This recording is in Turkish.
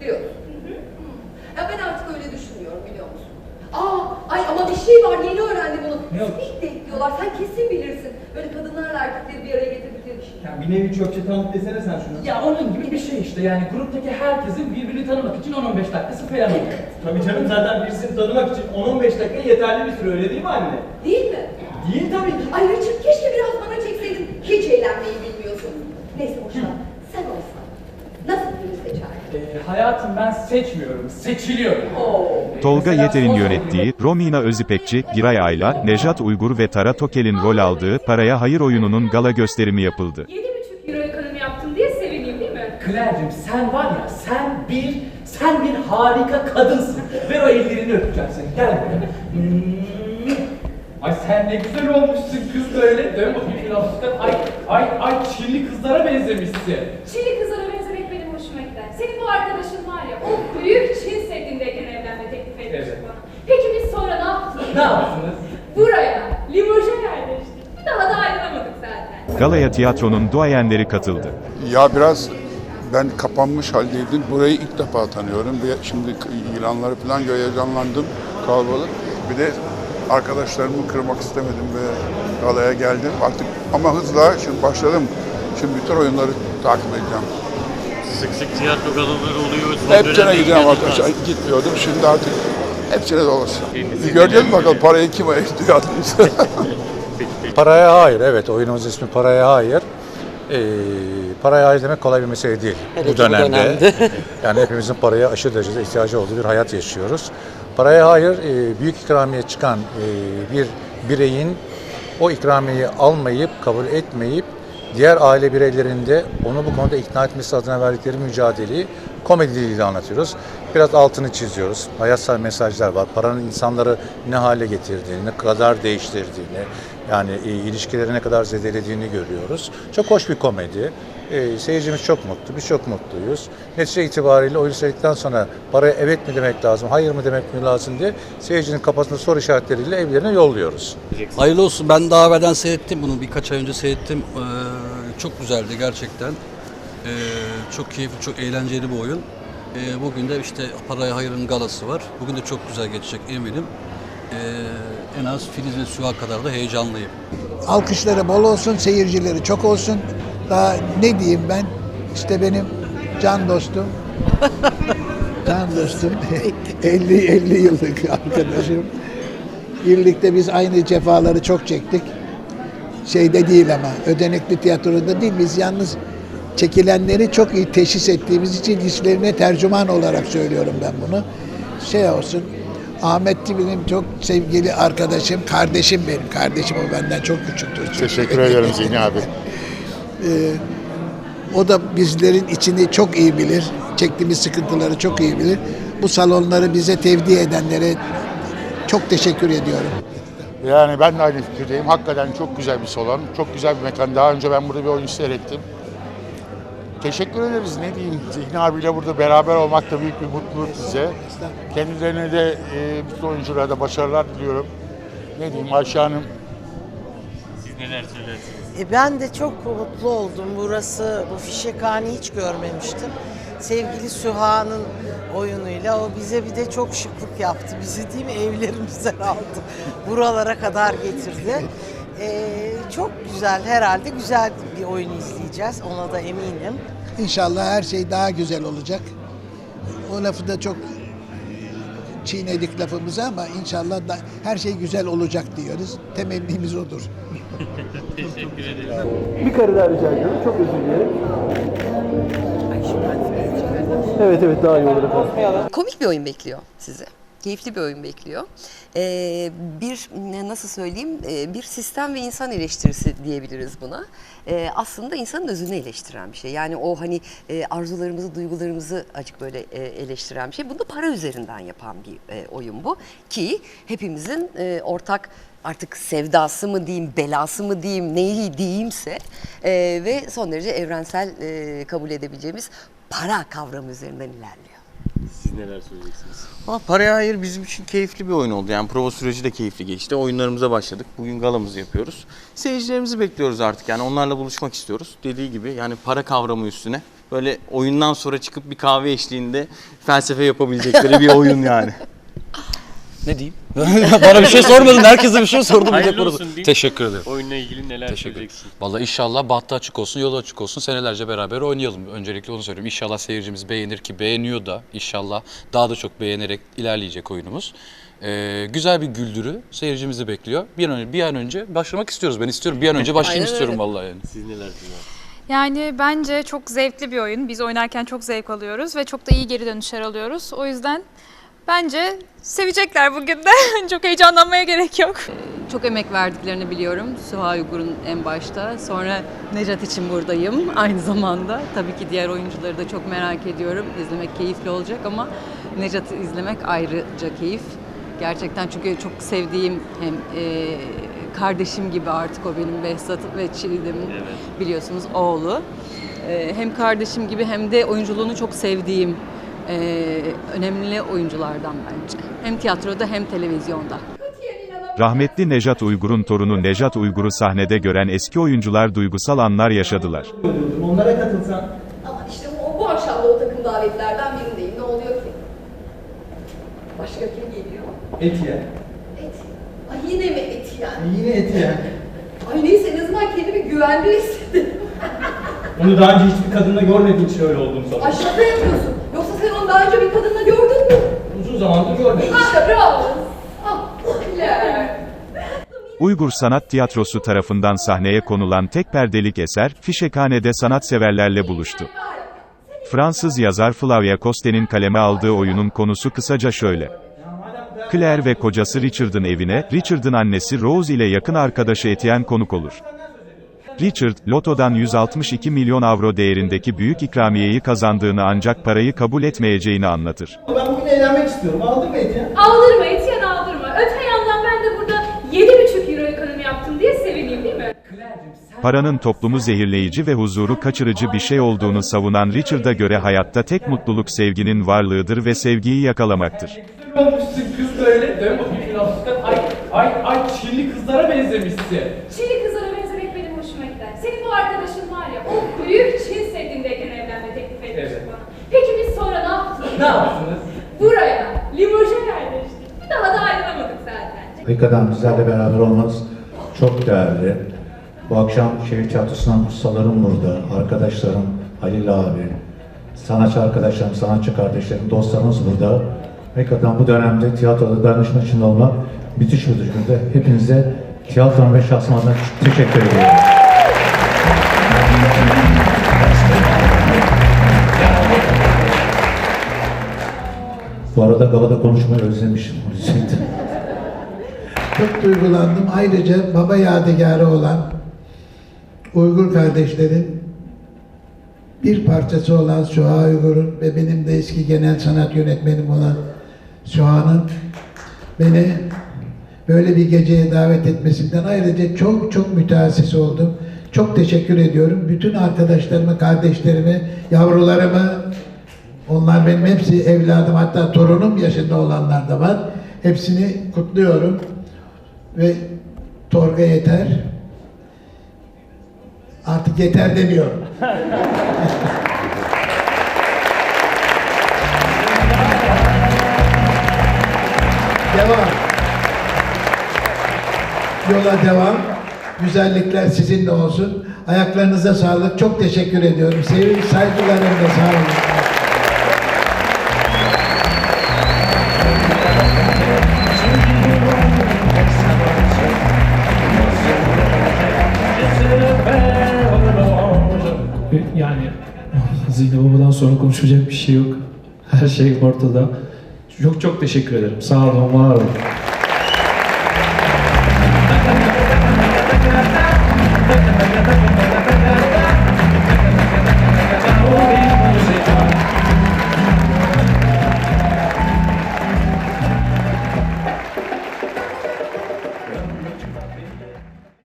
Diyorsun. Ya ben artık öyle düşünmüyorum biliyor musun? Aa, ay ama bir şey var yeni öğrendim bunu. Ne o? Speed date diyorlar sen kesin bilirsin. Böyle kadınlarla erkekleri bir araya getirdikleri şey. Ya bir nevi çöpçe tanıt desene sen şunu. Ya onun gibi bir şey işte yani gruptaki herkesin birbirini tanımak için 10-15 dakikası falan oluyor. Tabii canım zaten birisini tanımak için 10-15 dakika yeterli bir süre öyle değil mi anne? Değil mi? Değil tabii ki. Ay Richard keşke biraz bana çekseydin. Hiç eğlenmeyi bilmiyorsun. Neyse boşver. Sen olsan nasıl birini seçerdin? Ee, hayatım ben seçmiyorum, seçiliyorum. Oo. Tolga Mesela Yeter'in son yönettiği, Romina Özipekçi, Giray Ayla, Nejat Uygur ve Tara Tokel'in rol aldığı Paraya Hayır oyununun gala gösterimi yapıldı. 7,5 euro ekonomi yaptım diye sevineyim değil mi? Claire'cim sen var ya sen bir sen bir harika kadınsın. Ver o ellerini öpeceğim seni. Gel buraya. Hmm. Ay sen ne güzel olmuşsun kız böyle. Dön bakayım hafiften. Ay ay ay Çinli kızlara benzemişsin. Çinli kızlara benzemek benim hoşuma gider. Senin bu arkadaşın var ya, o büyük Çin setindeyken evlenme teklif etmişti Evet. bana. Peki biz sonra ne yaptık? Ne yaptınız? Buraya, Limoges'e yerleştik. Bir daha da ayrılamadık zaten. Galaya tiyatronun duayenleri katıldı. Ya biraz ben kapanmış haldeydim. Burayı ilk defa tanıyorum. Şimdi ilanları falan heyecanlandım. Kalabalık. Bir de arkadaşlarımı kırmak istemedim ve galaya geldim. Artık ama hızla şimdi başladım. Şimdi bütün oyunları takip edeceğim. Sık sık tiyatro galaları oluyor. Son Hepsine gideceğim arkadaşlar. Gitmiyordum. Şimdi artık hepsine dolaşacağım. Göreceğiz bakalım parayı kim ayırtıyor. Paraya hayır, evet. Oyunumuz ismi Paraya Hayır. Ee, paraya hayır demek kolay bir mesele değil bu dönemde. yani hepimizin paraya aşırı derecede ihtiyacı olduğu bir hayat yaşıyoruz. Paraya hayır, e, büyük ikramiye çıkan e, bir bireyin o ikramiyeyi almayıp, kabul etmeyip diğer aile bireylerinde onu bu konuda ikna etmesi adına verdikleri mücadeleyi komedi diliyle anlatıyoruz. Biraz altını çiziyoruz. Hayatsal mesajlar var. Paranın insanları ne hale getirdiğini, ne kadar değiştirdiğini, yani e, ilişkileri ne kadar zedelediğini görüyoruz. Çok hoş bir komedi. E, seyircimiz çok mutlu, biz çok mutluyuz. Netice itibariyle oyun seyrettikten sonra paraya evet mi demek lazım, hayır mı demek mi lazım diye seyircinin kafasında soru işaretleriyle evlerine yolluyoruz. Hayırlı olsun. Ben daha evvelden seyrettim bunu. Birkaç ay önce seyrettim. Ee, çok güzeldi gerçekten. Ee, çok keyifli, çok eğlenceli bir oyun. Ee, bugün de işte Paraya Hayır'ın galası var. Bugün de çok güzel geçecek eminim. Ee, en az Filiz ve Süha kadar da heyecanlıyım. Alkışları bol olsun, seyircileri çok olsun. Daha ne diyeyim ben? İşte benim can dostum. can dostum. 50 50 yıllık arkadaşım. Birlikte biz aynı cefaları çok çektik. Şeyde değil ama ödenekli tiyatroda değil biz yalnız çekilenleri çok iyi teşhis ettiğimiz için hislerine tercüman olarak söylüyorum ben bunu. Şey olsun Ahmet benim çok sevgili arkadaşım, kardeşim benim. Kardeşim o benden çok küçüktür. Teşekkür ederim Zihni abi. O da bizlerin içini çok iyi bilir. Çektiğimiz sıkıntıları çok iyi bilir. Bu salonları bize tevdi edenlere çok teşekkür ediyorum. Yani ben de aynı fikirdeyim. Hakikaten çok güzel bir salon, çok güzel bir mekan. Daha önce ben burada bir oyun seyrettim. Teşekkür ederiz. Ne diyeyim? Zihni abiyle burada beraber olmak da büyük bir mutluluk bize. Kendilerine de e, bütün oyunculara da başarılar diliyorum. Ne diyeyim Ayşe Hanım? Siz neler söylersiniz? E, Ben de çok mutlu oldum. Burası, bu fişekhane hiç görmemiştim. Sevgili Süha'nın oyunuyla o bize bir de çok şıklık yaptı. Bizi değil mi evlerimizden aldı. Buralara kadar getirdi. E, çok güzel herhalde güzel bir oyun izleyeceğiz. Ona da eminim. İnşallah her şey daha güzel olacak. O lafı da çok çiğnedik lafımızı ama inşallah da her şey güzel olacak diyoruz. Temennimiz odur. Teşekkür ederim. Bir kare daha rica ediyorum. Çok özür dilerim. Evet evet daha iyi olur efendim. Komik bir oyun bekliyor sizi. Keyifli bir oyun bekliyor. Ee, bir nasıl söyleyeyim Ee, bir sistem ve insan eleştirisi diyebiliriz buna. Ee, aslında insanın özünü eleştiren bir şey. Yani o hani e, arzularımızı, duygularımızı acık böyle e, eleştiren bir şey. Bunu para üzerinden yapan bir e, oyun bu. Ki hepimizin e, ortak artık sevdası mı diyeyim, belası mı diyeyim, neyi diyeyimse e, ve son derece evrensel e, kabul edebileceğimiz para kavramı üzerinden ilerliyor. Neler söyleyeceksiniz? Ama Paraya Hayır bizim için keyifli bir oyun oldu. Yani prova süreci de keyifli geçti. Oyunlarımıza başladık. Bugün galamızı yapıyoruz. Seyircilerimizi bekliyoruz artık. Yani onlarla buluşmak istiyoruz. Dediği gibi yani para kavramı üstüne Böyle oyundan sonra çıkıp bir kahve eşliğinde felsefe yapabilecekleri bir oyun yani. Ne diyeyim? Bana bir şey sormadın. Herkese bir şey sordum. Hayırlı olsun diyeyim. Teşekkür ederim. Oyunla ilgili neler Teşekkür söyleyeceksin? Vallahi inşallah bahtı açık olsun, yolu açık olsun. Senelerce beraber oynayalım. Öncelikle onu söyleyeyim. İnşallah seyircimiz beğenir ki beğeniyor da. İnşallah daha da çok beğenerek ilerleyecek oyunumuz. Ee, güzel bir güldürü seyircimizi bekliyor. Bir an, önce, bir an önce başlamak istiyoruz. Ben istiyorum. Bir an önce başlayayım Aynen istiyorum öyle. vallahi yani. Siz neler söyleyeceksiniz? Yani bence çok zevkli bir oyun. Biz oynarken çok zevk alıyoruz ve çok da iyi geri dönüşler alıyoruz. O yüzden bence sevecekler bugün de. çok heyecanlanmaya gerek yok. Çok emek verdiklerini biliyorum. Süha Uygur'un en başta. Sonra Necat için buradayım aynı zamanda. Tabii ki diğer oyuncuları da çok merak ediyorum. İzlemek keyifli olacak ama Necat'ı izlemek ayrıca keyif. Gerçekten çünkü çok sevdiğim hem e, kardeşim gibi artık o benim Behzat ve Çiğdem'in biliyorsunuz oğlu. E, hem kardeşim gibi hem de oyunculuğunu çok sevdiğim e, önemli oyunculardan bence. Hem tiyatroda hem televizyonda. Rahmetli Nejat Uygur'un torunu Nejat Uygur'u sahnede gören eski oyuncular duygusal anlar yaşadılar. Onlara katılsan. Ama işte bu, bu akşam da o takım davetlerden birindeyim. Ne oluyor ki? Başka kim geliyor? Etiye. Et. Ay yine mi et yani? Yine Etiye. Ay neyse en azından kendimi güvende hissettim. Onu daha önce hiçbir kadında görmediğin için öyle olduğunu Ay sanıyorum. şaka yapıyorsun. Daha önce bir kadınla gördün mü? Uzun zamandır görmedim. Ha bravo. Ah. Uygur Sanat Tiyatrosu tarafından sahneye konulan tek perdelik eser, Fişekhane'de sanatseverlerle buluştu. Fransız yazar Flavia Coste'nin kaleme aldığı oyunun konusu kısaca şöyle. Claire ve kocası Richard'ın evine, Richard'ın annesi Rose ile yakın arkadaşı Etienne konuk olur. Richard, lotodan 162 milyon avro değerindeki büyük ikramiyeyi kazandığını ancak parayı kabul etmeyeceğini anlatır. Ben bugün eğlenmek istiyorum. Aldın mı Etiye? Aldırma Etiyen aldırma. Öte yandan ben de burada 7,5 euro ekonomi yaptım diye sevineyim değil mi? Paranın toplumu zehirleyici ve huzuru kaçırıcı bir şey olduğunu savunan Richard'a göre hayatta tek mutluluk sevginin varlığıdır ve sevgiyi yakalamaktır. Kız böyle. Ay, ay, ay Çinli kızlara benzemişsin. Çinli kızlara benzemek benim hoşuma gider. Senin bu arkadaşın var ya, o büyük Çin Seddi'ndeyken evlenme teklif etmişti Evet. bana. Peki biz sonra ne yaptınız? Buraya, Limoges'e yerleştik. Bir daha da ayrılamadık zaten. Hakikaten bizlerle beraber olmanız çok değerli. Bu akşam şehir tiyatrosundan ustalarım burada, arkadaşlarım, Halil abi, sanatçı arkadaşlarım, sanatçı kardeşlerim, dostlarımız burada. Hakikaten bu dönemde tiyatroda dayanışma içinde olmak müthiş bir duygu. Hepinize tiyatrom ve şahsım adına teşekkür ediyorum. Bu arada galada konuşmayı özlemişim. Çok duygulandım. Ayrıca baba yadigarı olan Uygur kardeşlerin bir parçası olan Süha Uygur'un ve benim de eski genel sanat yönetmenim olan Süha'nın beni böyle bir geceye davet etmesinden ayrıca çok çok müteassis oldum. Çok teşekkür ediyorum. Bütün arkadaşlarımı, kardeşlerimi, yavrularımı, onlar benim hepsi evladım hatta torunum yaşında olanlar da var. Hepsini kutluyorum. Ve Torga yeter. Artık yeter demiyorum. devam. Yola devam. Güzellikler sizinle olsun. Ayaklarınıza sağlık. Çok teşekkür ediyorum. Sevgi, saygılarımla sağ olun. Sonra konuşacak bir şey yok. Her şey ortada. Çok çok teşekkür ederim. Sağ olun, var olun.